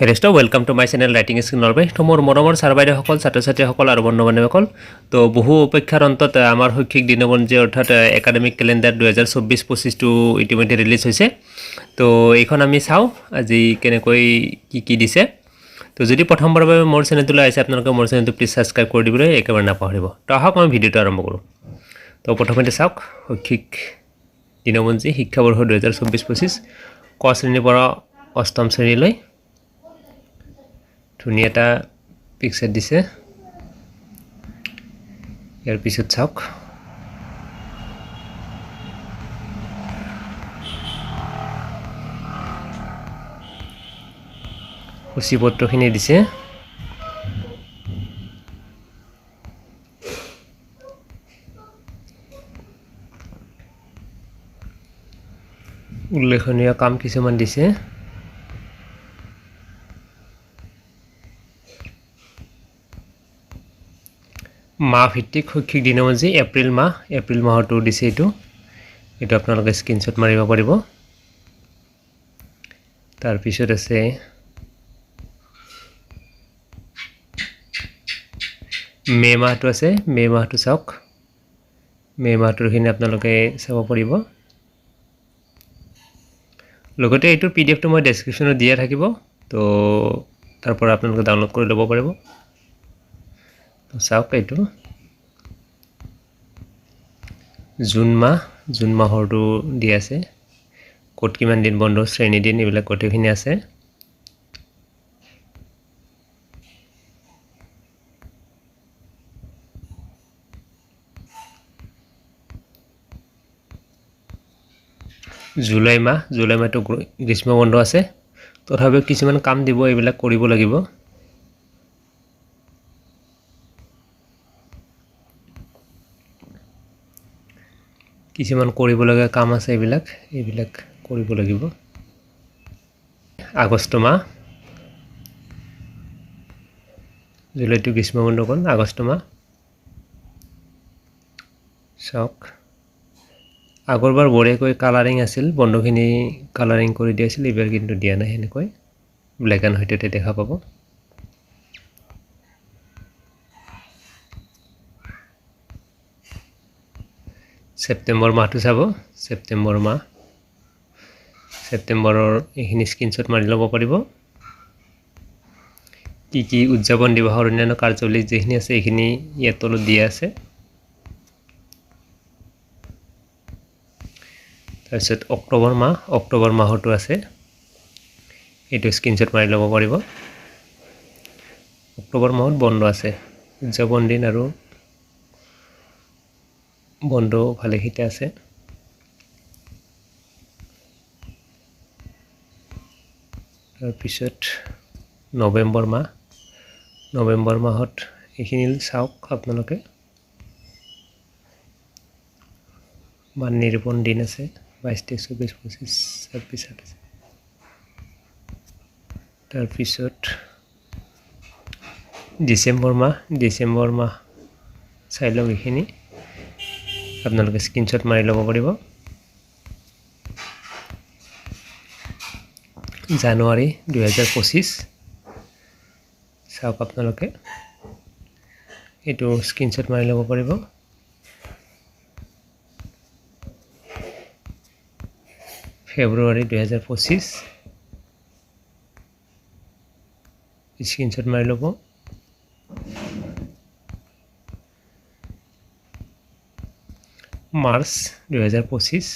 হেৰেষ্ট welcome to my channel writing skill Nalbari তো মোৰ মৰমৰ ছাৰ বাইদেউসকল ছাত্ৰ ছাত্ৰীসকল আৰু বন্ধু বান্ধৱীসকল তো বহু অপেক্ষাৰ অন্তত আমাৰ শৈক্ষিক দিনপঞ্জী অৰ্থাৎ একাডেমিক কেলেণ্ডাৰ দুহেজাৰ চৌব্বিছ পঁচিছটো ইতিমধ্যে ৰিলিজ হৈছে। তো এইখন আমি চাওঁ, আজি কেনেকৈ কি কি দিছে। তো যদি প্ৰথমবাৰৰ বাবে মোৰ চেনেলটোলৈ আহিছে, আপোনালোকে মোৰ চেনেলটো প্লিজ ছাবস্ক্ৰাইব কৰি দিবলৈ একেবাৰে নাপাহৰিব। তো আহক মই ভিডিঅ'টো আৰম্ভ কৰোঁ। তো প্ৰথমতে চাওক, শৈক্ষিক দিনপঞ্জী শিক্ষাবৰ্ষ দুহেজাৰ চৌব্বিছ পঁচিছ, ক শ্ৰেণীৰ পৰা অষ্টম শ্ৰেণীলৈ ধুনীয়া পিকচাৰ দিছে। ইয়াৰ পিছত চাওক। সূচীপত্ৰখিনি দিছে। উল্লেখনীয় কাম কিছুমান দিছে। মাহ ভিত্তিক শৈক্ষিক দিনপঞ্জী এপ্ৰিল মাহ, এপ্ৰিল মাহতো দিছে এইটো। এইটো আপোনালোকে স্ক্ৰীনশ্বট মাৰিব পাৰিব। তাৰপিছত আছে মে' মাহটো আছে, মে' মাহটো চাওক। মে' মাহটোৰখিনি আপোনালোকে চাব পাৰিব। লগতে এইটোৰ পি ডি এফটো মই ডেছক্ৰিপশ্যনত দিয়া থাকিব, তো তাৰ পৰা আপোনালোকে ডাউনলোড কৰি ল'ব পাৰিব। চাওক এইটো। জুন মাহ, জুন মাহৰটো দি আছে। ক'ত কিমান দিন বন্ধ, শ্ৰেণী দিন, এইবিলাক গোটেইখিনি আছে। জুলাই মাহ, জুলাই মাহটো গ্ৰ- গ্ৰীষ্ম বন্ধ আছে। তথাপিও কিছুমান কাম দিব, এইবিলাক কৰিব লাগিব। কিছুমান কৰিবলগীয়া কাম আছে এইবিলাক এইবিলাক কৰিব লাগিব। আগষ্ট মাহ, জুলাইটো গ্ৰীষ্ম বন্ধ গ'ল আগষ্ট মাহ। চাওক, আগৰবাৰ বঢ়িয়াকৈ কালাৰিং আছিল, বন্ধখিনি কালাৰিং কৰি দিয়া আছিল, এইবাৰ কিন্তু দিয়া নাই সেনেকৈ। ব্লেক এণ্ড হোৱাইটতে দেখা পাব। ছেপ্টেম্বৰ মাহটো চাব ছেপ্টেম্বৰ মাহ। ছেপ্টেম্বৰৰ এইখিনি স্ক্ৰীনশ্বট মাৰি ল'ব পাৰিব। কি কি উদযাপন দিৱসৰ অন্যান্য কাৰ্যাৱলী যিখিনি আছে এইখিনি ইয়াত তলত দিয়া আছে। তাৰপিছত অক্টোবৰ মাহ অক্টোবৰ মাহতো আছে। এইটো স্ক্ৰীনশ্বট মাৰি ল'ব পাৰিব। অক্টোবৰ মাহত বন্ধ আছে। উদযাপন দিন আৰু বন্ধ ভালেকেইটা আছে। তাৰপিছত নৱেম্বৰ মাহ। নৱেম্বৰ মাহত এইখিনি চাওক আপোনালোকে। মান নিৰূপণ দিন আছে, বাইছ, তেইছ, চৌবিছ, পঁচিছ, ছাব্বিছ, সাতাইছ। তাৰপিছত ডিচেম্বৰ মাহ ডিচেম্বৰ মাহ চাই লওক এইখিনি। আপোনালোকে স্ক্ৰীনশ্বট মাৰি ল'ব পাৰিব। জানুৱাৰী দুহেজাৰ পঁচিছ। চাওক আপোনালোকে। এইটো স্ক্ৰীনশ্বট মাৰি ল'ব পাৰিব। ফেব্ৰুৱাৰী দুহেজাৰ পঁচিছ। স্ক্ৰীনশ্বট মাৰি ল'ব। মাৰ্চ দুহেজাৰ পঁচিছ।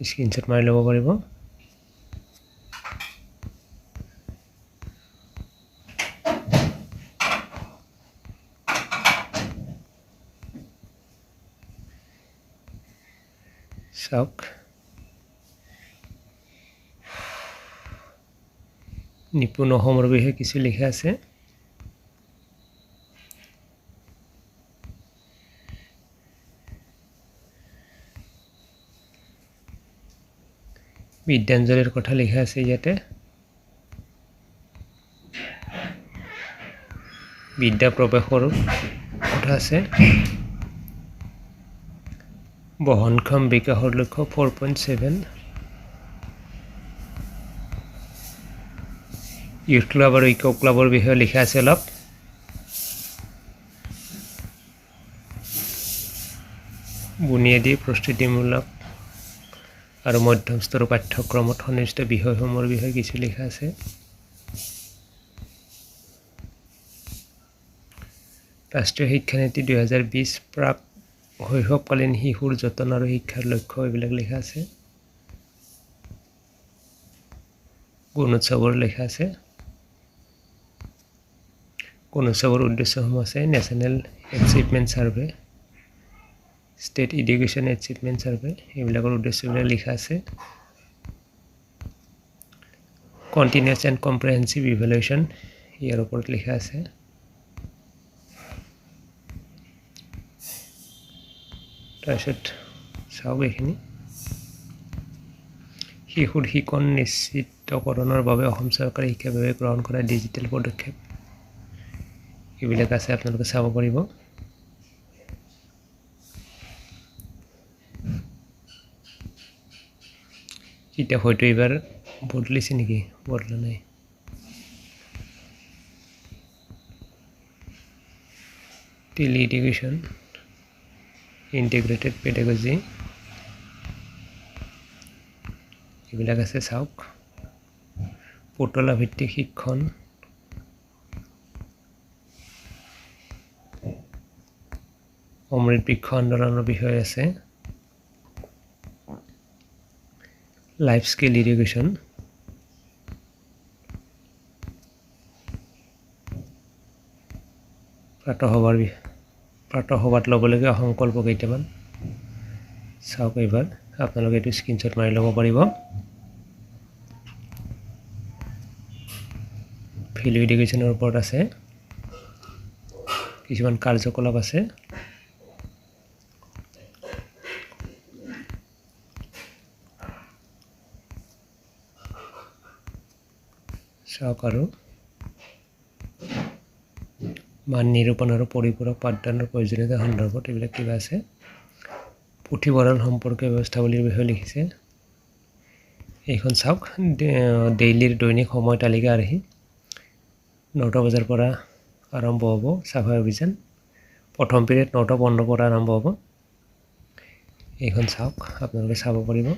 স্ক্ৰীনশ্বট মাৰি ল'ব পাৰিব। চাওক। নিপুণ অসমৰ বিষয়ে কিছু লিখা আছে। বিদ্যাঞ্জলিৰ কথা লিখা আছে ইয়াতে। বিদ্যা প্ৰৱেশৰ কথা আছে। বহনক্ষম বিকাশৰ লক্ষ্য four point seven youth club আৰু ইক' ক্লাবৰ বিষয়ে লিখা আছে অলপ। বুনিয়াদী প্ৰস্তুতিমূলক আৰু মধ্যম স্তৰৰ পাঠ্যক্ৰমত সন্নিৱিষ্ট বিষয়সমূহৰ বিষয়ে কিছু লিখা আছে। ৰাষ্ট্ৰীয় শিক্ষানীতি দুহেজাৰ বিছ প্ৰাক শৈশৱকালীন শিশুৰ যতন আৰু শিক্ষাৰ লক্ষ্য এইবিলাক লিখা আছে। গুণোৎসৱৰ লিখা আছে। গুণোৎসৱৰ উদ্দেশ্যসমূহ আছে। National achievement survey state education achievement survey এইবিলাকৰ উদ্দেশ্যবিলাক লিখা আছে। কণ্টিনিউছ এণ্ড কম্প্ৰেহেঞ্চিভ ইভেলুৱেশ্যন ইয়াৰ ওপৰত লিখা আছে। তাৰপিছত চাওক এইখিনি। শিশুৰ শিকন নিশ্চিতকৰণৰ বাবে অসম চৰকাৰে শিক্ষা বিভাগে গ্ৰহণ কৰা ডিজিটেল পদক্ষেপ। এইবিলাক আছে, আপোনালোকে চাব পাৰিব। এতিয়া হয়তো এইবাৰ বদলিছে নেকি? বদলা নাই। টেলি এডুকেশ্যন ইণ্টিগ্ৰেটেড পেডাগজি এইবিলাক আছে চাওক। পুতলা ভিত্তিক শিক্ষণ। অমৃত বৃক্ষ আন্দোলনৰ বিষয়ে আছে। লাইফ স্কিল ইডুকেশ্যন প্ৰাতঃসভাৰ বি প্ৰাতঃসভাত ল'বলগীয়া সংকল্প কেইটামান। চাওক এইবাৰ, আপোনালোকে এইটো স্ক্ৰীনশ্বট মাৰি ল'ব পাৰিব। ভেলু এডুকেশ্যনৰ ওপৰত আছে। কিছুমান কাৰ্যকলাপ আছে। আৰু মান নিৰূপণ আৰু পৰিপূৰক পাঠদানৰ প্ৰয়োজনীয়তা সন্দৰ্ভত এইবিলাক কিবা আছে? পুথিভঁৰাল সম্পৰ্কীয় ব্যৱস্থাৱলীৰ বিষয়ে লিখিছে। এইখন চাওক ডেইলিৰ দৈনিক সময় তালিকা আৰ্হি। নটা বজাৰ পৰা আৰম্ভ হ'ব চাফাই অভিযান। প্ৰথম পিৰিয়ড নটা পোন্ধৰৰ পৰা আৰম্ভ হ'ব। এইখন চাওক, আপোনালোকে চাব পাৰিব।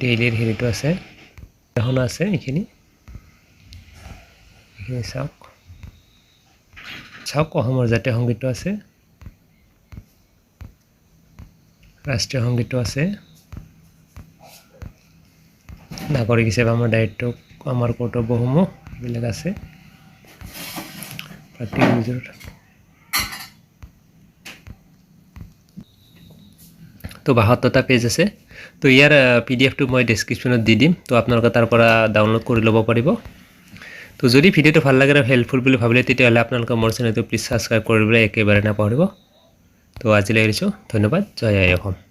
ডেইলিৰ হেৰিটো আছে। এখনও আছে এইখিনি এইখিনি চাওক। চাওক অসমৰ জাতীয় সংগীতটো আছে। ৰাষ্ট্ৰীয় সংগীতটো আছে। নাগৰিক হিচাপে আমাৰ দায়িত্ব আমাৰ কৰ্তব্যসমূহ এইবিলাক আছে। প্ৰত্যেক তো বাসত্তৰটা পেজ আছে। তো ইয়াৰ পি ডি এফটো মই ডেছক্ৰিপশ্যনত দি দিম। তো আপোনালোকে তাৰ পৰা ডাউনলোড কৰি ল'ব পাৰিব। তো যদি ভিডিঅ'টো ভালো লাগে আৰু হেল্পফুল বুলি ভাবিলে, তেতিয়াহ'লে আপোনালোকে মোৰ চেনেলটো প্লিজ ছাবস্ক্ৰাইব কৰিবলৈ একেবাৰে নাপাহৰিব। তো আজিলৈ এৰিছোঁ। ধন্যবাদ। জয় আই অসম।